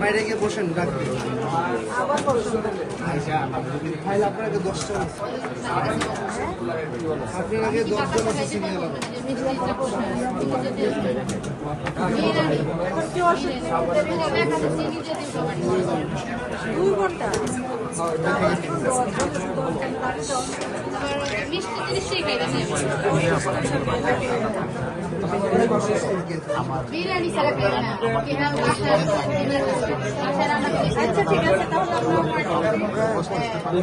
বাইরে গিয়ে বসেন ডাকবে আপনাকে দশটা আপনার আগে দশজন দুই ঘণ্টা মিষ্টি জিনিস খাইতেছে বিরিয়ানি ছাড়া খাইবে না এটা বাসায় বাসায় রান্না করে আচ্ছা ঠিক আছে তাহলে আমরা